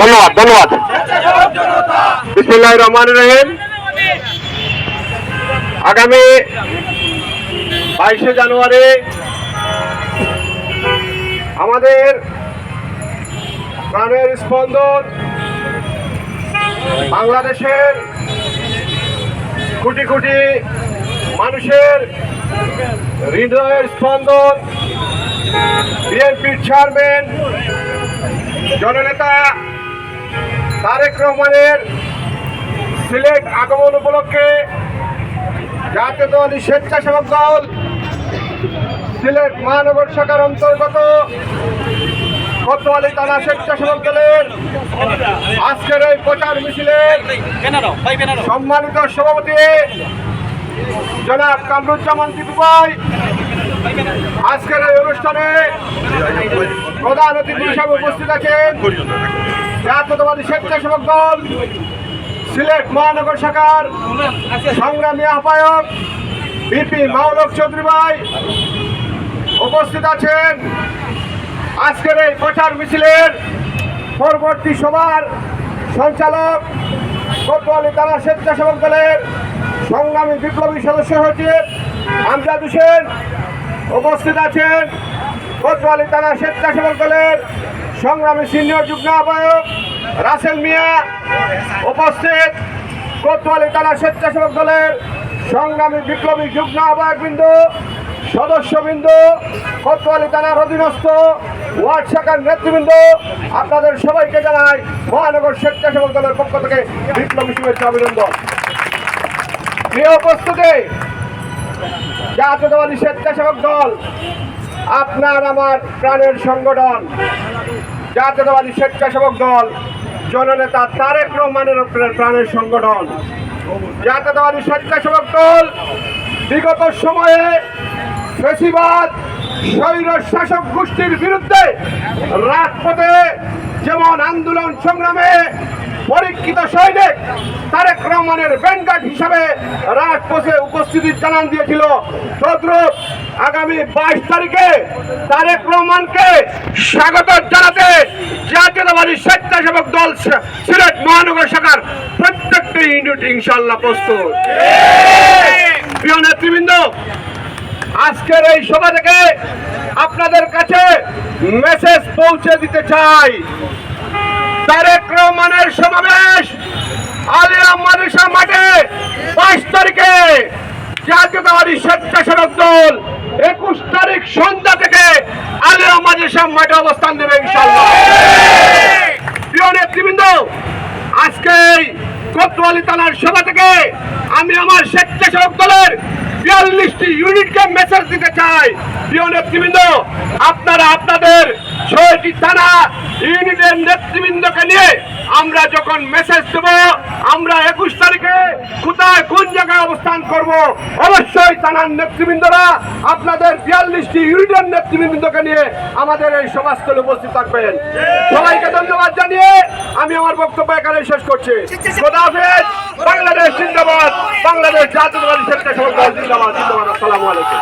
ধন্যবাদ ধন্যবাদ। বিসমুল্লাহ রহমান রহিম। আগামী বাইশে জানুয়ারি আমাদের প্রাণের স্পন্দন বাংলাদেশের কোটি কোটি মানুষের হৃদয়ের স্পন্দন বিএনপির চেয়ারম্যান জননেতা তারেক রহমানের সিলেট আগমন উপলক্ষে জাতীয়তাবাদী স্বেচ্ছাসেবক দল সিলেট মহানগর শাখার অন্তর্গত কোতোয়ালি থানা স্বেচ্ছাসেবক দলের আজকের এই প্রচার মিছিলের সম্মানিত সভাপতি জনাব কামরুজ্জামান টিপু ভাই আজকের এই অনুষ্ঠানে প্রধান অতিথি হিসাবে উপস্থিত আছেন জাতীয়তাবাদী স্বেচ্ছাসেবক দল, সিলেট মহানগর শাখার সংগ্রামী আহ্বায়ক বিপি মাওলক চৌধুরী ভাই উপস্থিত আছেন। আজকের এই প্রচার মিছিলের পরবর্তী সভার সঞ্চালক কোতোয়ালি তারা স্বেচ্ছাসেবক দলের সংগ্রামী বিপ্লবী সদস্য সচিব আমজাদ হোসেন। উপস্থিত আছেন কোতোয়ালি থানা স্বেচ্ছাসেবক দলের সংগ্রামী সিনিয়র যুগ্ম আহ্বায়ক রাসেল মিয়া। উপস্থিত কোতোয়ালি থানা স্বেচ্ছাসেবক দলের সংগ্রামী বিপ্লবী যুগ্ম আহ্বায়কবৃন্দ, সদস্যবৃন্দ, কোতোয়ালি থানার অধীনস্থ ওয়ার্ড শাখার নেতৃবৃন্দ, আপনাদের সবাইকে জানাই মহানগর স্বেচ্ছাসেবক দলের পক্ষ থেকে বিপ্লবী শুভেচ্ছা অভিনন্দন। প্রিয় উপস্থিতি জাতীয়তাবাদী স্বেচ্ছাসেবক দল, আপনার আমার প্রাণের সংগঠন, জাতীয়তাবাদী স্বেচ্ছাসেবক দল, জননেতা তারেক রহমানের প্রাণের সংগঠন। জাতীয়তাবাদী স্বেচ্ছাসেবক দল, বিগত সময়ে ফেসিবাদ, স্বৈর শাসক গোষ্ঠীর বিরুদ্ধে রাজপথে যেমন আন্দোলন সংগ্রামে পরীক্ষিত সৈনিক তারেক রহমানের ব্যান্ডগার্ড হিসাবে রাজপথে উপস্থিতি জানান দিয়েছিল। তদ্রুপ আগামী বাইশ তারিখে তারেক রহমানকে স্বাগত জানাতে জাতীয়তাবাদী স্বেচ্ছাসেবক দল সিলেট মহানগর শাখার প্রত্যেকটি ইউনিট ইনশাল্লাহ প্রস্তুত। প্রিয় নেতৃবৃন্দ, আজকের এই সভা থেকে আপনাদের কাছে মেসেজ পৌঁছে দিতে চাই। তারেক রহমানের সমাবেশ আলিয়া মাদ্রাসা মাঠে বাইশ তারিখে জাতীয়তাবাদী স্বেচ্ছাসেবক দল একুশ তারিখ সন্ধ্যা থেকে আলিয়া মাদ্রাসা মাঠে অবস্থান দেবে ইনশাল্লাহ প্রিয় নেতৃবৃন্দ, আজকে কোতোয়ালি থানার সভা থেকে আমি আমার স্বেচ্ছাসেবক দলের বিয়াল্লিশটি ইউনিটকে মেসেজ দিতে চাই। প্রিয় নেতৃবৃন্দ, আপনারা আপনাদের ছয়টি থানা ইউনিটের নেতৃবৃন্দকে নিয়ে আমরা যখন মেসেজ দেব, আমরা একুশ তারিখে কোথায় কোন জায়গায় অবস্থান করব, অবশ্যই থানার নেতৃবৃন্দরা আপনাদের বিয়াল্লিশটি ইউনিটের নেতৃবৃন্দকে নিয়ে আমাদের এই সভাস্থলে উপস্থিত থাকবেন। সবাইকে ধন্যবাদ জানিয়ে আমি আমার বক্তব্য এখানে শেষ করছি। বাংলাদেশ জিন্দাবাদ, বাংলাদেশ জাতীয়তাবাদী দল জিন্দাবাদ। জিন্দাবাদ, আসসালামু আলাইকুম।